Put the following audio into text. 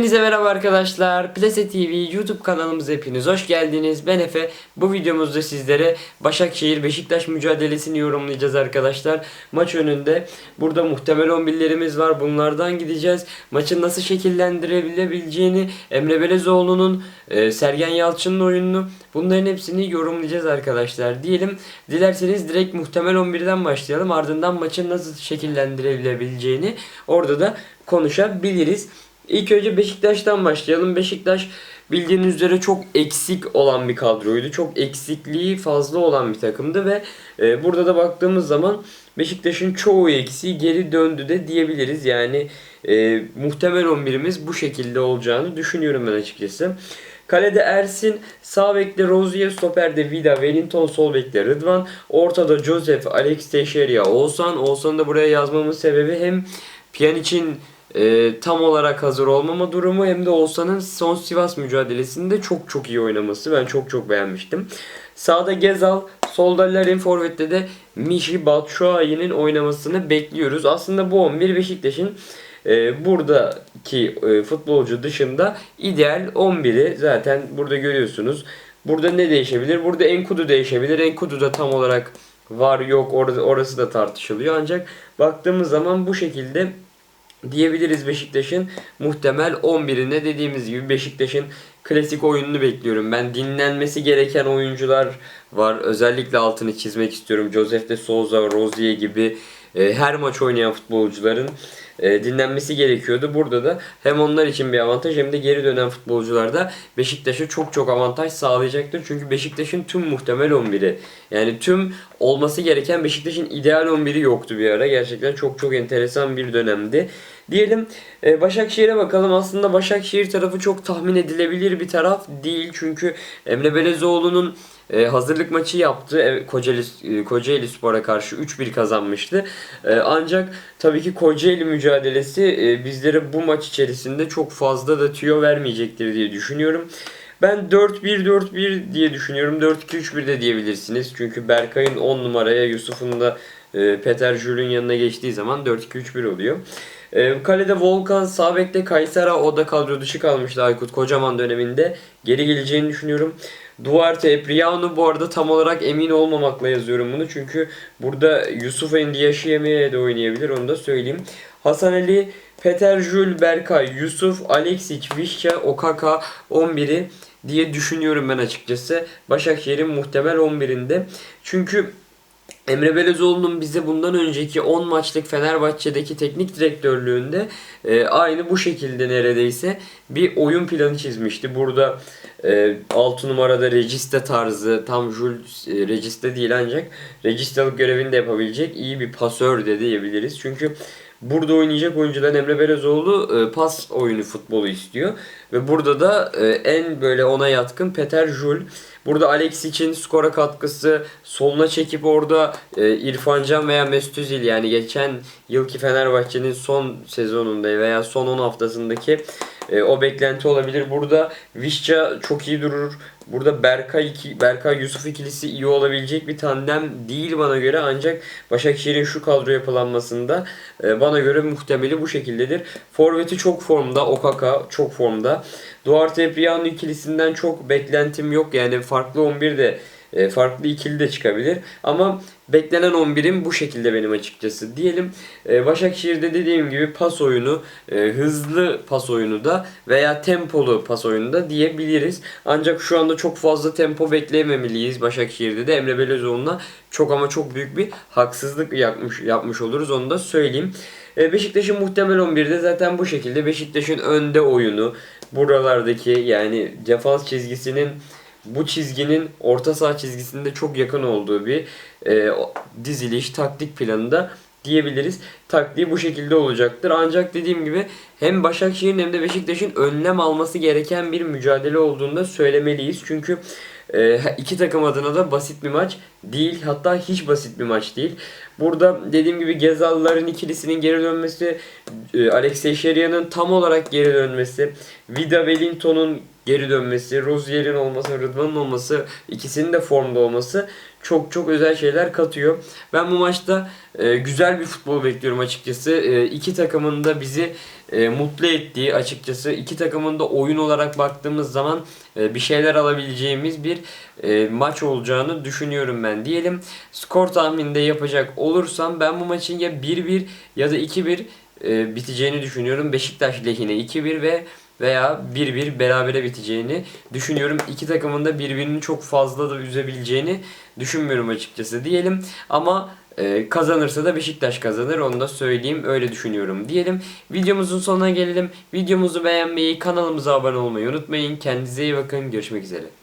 Hepinize merhaba arkadaşlar. Plase TV YouTube kanalımıza hepiniz hoş geldiniz. Ben Efe. Bu videomuzda sizlere Başakşehir Beşiktaş mücadelesini yorumlayacağız arkadaşlar. Maç önünde burada muhtemel 11'lerimiz var. Bunlardan gideceğiz. Maçın nasıl şekillendirilebileceğini, Emre Belezoğlu'nun, e, Sergen Yalçın'ın oyununu bunların hepsini yorumlayacağız arkadaşlar. Diyelim dilerseniz direkt muhtemel 11'den başlayalım. Ardından maçın nasıl şekillendirilebileceğini orada da konuşabiliriz. İlk önce Beşiktaş'tan başlayalım. Beşiktaş bildiğiniz üzere çok eksik olan bir kadroydu. Çok eksikliği fazla olan bir takımdı ve e, burada da baktığımız zaman Beşiktaş'ın çoğu eksiği geri döndü de diyebiliriz. Yani e, muhtemel 11'imiz bu şekilde olacağını düşünüyorum ben açıkçası. Kalede Ersin, sağ bekte Rozier, stoperde Vida, Wellington, sol bekte Rıdvan, ortada Joseph, Alex Teixeira, Oğuzhan. Oğuzhan'ı da buraya yazmamın sebebi hem Pjanic'in e, tam olarak hazır olmama durumu hem de Oğuzhan'ın son Sivas mücadelesinde çok çok iyi oynaması. Ben çok çok beğenmiştim. Sağda Gezal, solda Larin, forvette de Mişi Batshuayi'nin oynamasını bekliyoruz. Aslında bu 11 Beşiktaş'ın e, buradaki e, futbolcu dışında ideal 11'i zaten burada görüyorsunuz. Burada ne değişebilir? Burada Enkudu değişebilir. Enkudu da tam olarak var yok orası, da tartışılıyor. Ancak baktığımız zaman bu şekilde diyebiliriz Beşiktaş'ın muhtemel 11'ine dediğimiz gibi Beşiktaş'ın klasik oyununu bekliyorum. Ben dinlenmesi gereken oyuncular var. Özellikle altını çizmek istiyorum. Josef de Souza, Rozier gibi e, her maç oynayan futbolcuların e, dinlenmesi gerekiyordu. Burada da hem onlar için bir avantaj hem de geri dönen futbolcular da Beşiktaş'a çok çok avantaj sağlayacaktır. Çünkü Beşiktaş'ın tüm muhtemel 11'i yani tüm olması gereken Beşiktaş'ın ideal 11'i yoktu bir ara. Gerçekten çok çok enteresan bir dönemdi. Diyelim e, Başakşehir'e bakalım. Aslında Başakşehir tarafı çok tahmin edilebilir bir taraf değil. Çünkü Emre Belezoğlu'nun e, hazırlık maçı yaptı. E, Kocaeli, e, Kocaeli Spor'a karşı 3-1 kazanmıştı. E, ancak tabii ki Kocaeli mücadelesi e, bizlere bu maç içerisinde çok fazla da tüyo vermeyecektir diye düşünüyorum. Ben 4-1-4-1 diye düşünüyorum. 4-2-3-1 de diyebilirsiniz. Çünkü Berkay'ın 10 numaraya Yusuf'un da e, Peter Jül'ün yanına geçtiği zaman 4-2-3-1 oluyor. E, kalede Volkan, sağ bekte Kaysera o da kadro dışı kalmıştı Aykut Kocaman döneminde. Geri geleceğini düşünüyorum. Duarte, Epriano bu arada tam olarak emin olmamakla yazıyorum bunu. Çünkü burada Yusuf Endiaşiyeme'ye de oynayabilir onu da söyleyeyim. Hasan Ali, Peter Jül, Berkay, Yusuf, Alexic, Vişça, Okaka 11'i diye düşünüyorum ben açıkçası. Başakşehir'in muhtemel 11'inde. Çünkü Emre Belezoğlu'nun bize bundan önceki 10 maçlık Fenerbahçe'deki teknik direktörlüğünde e, aynı bu şekilde neredeyse bir oyun planı çizmişti. Burada e, 6 numarada registe tarzı tam Jules e, registe değil ancak registalık görevini de yapabilecek iyi bir pasör de diyebiliriz. Çünkü Burada oynayacak oyuncuların Emre Belezoğlu e, pas oyunu futbolu istiyor. Ve burada da e, en böyle ona yatkın Peter Jul. Burada Alex için skora katkısı, soluna çekip orada e, İrfan Can veya Mesut Özil yani geçen yılki Fenerbahçe'nin son sezonunda veya son 10 haftasındaki e, o beklenti olabilir. Burada Vişça çok iyi durur. Burada Berkay, iki, Berkay Yusuf ikilisi iyi olabilecek bir tandem değil bana göre ancak Başakşehir'in şu kadro yapılanmasında e, bana göre muhtemeli bu şekildedir. Forvet'i çok formda, Okaka çok formda. Duarte Epriano ikilisinden çok beklentim yok. Yani farklı 11 de e, farklı ikili de çıkabilir. Ama beklenen 11'im bu şekilde benim açıkçası. Diyelim e, Başakşehir'de dediğim gibi pas oyunu, e, hızlı pas oyunu da veya tempolu pas oyunu da diyebiliriz. Ancak şu anda çok fazla tempo bekleyememeliyiz Başakşehir'de de. Emre Belözoğlu'na çok ama çok büyük bir haksızlık yapmış, yapmış oluruz onu da söyleyeyim. Beşiktaş'ın muhtemel 11'de zaten bu şekilde. Beşiktaş'ın önde oyunu, buralardaki yani defans çizgisinin bu çizginin orta saha çizgisinde çok yakın olduğu bir e, diziliş, taktik planında diyebiliriz. Taktiği bu şekilde olacaktır. Ancak dediğim gibi hem Başakşehir'in hem de Beşiktaş'ın önlem alması gereken bir mücadele olduğunu da söylemeliyiz. Çünkü e, iki takım adına da basit bir maç değil. Hatta hiç basit bir maç değil. Burada dediğim gibi Gezal'ların ikilisinin geri dönmesi, e, Alex Teixeira'nın tam olarak geri dönmesi, Vida Wellington'un geri dönmesi, Rozier'in olması, Rıdvan'ın olması, ikisinin de formda olması çok çok özel şeyler katıyor. Ben bu maçta e, güzel bir futbol bekliyorum açıkçası. E, iki takımın da bizi e, mutlu ettiği açıkçası. iki takımın da oyun olarak baktığımız zaman e, bir şeyler alabileceğimiz bir e, maç olacağını düşünüyorum ben diyelim. Skor tahmininde yapacak olursam ben bu maçın ya 1-1 ya da 2-1 e, biteceğini düşünüyorum. Beşiktaş lehine 2-1 ve veya 1-1 berabere biteceğini düşünüyorum. İki takımın da birbirini çok fazla da üzebileceğini düşünmüyorum açıkçası diyelim. Ama e, kazanırsa da Beşiktaş kazanır onu da söyleyeyim öyle düşünüyorum diyelim. Videomuzun sonuna gelelim. Videomuzu beğenmeyi, kanalımıza abone olmayı unutmayın. Kendinize iyi bakın. Görüşmek üzere.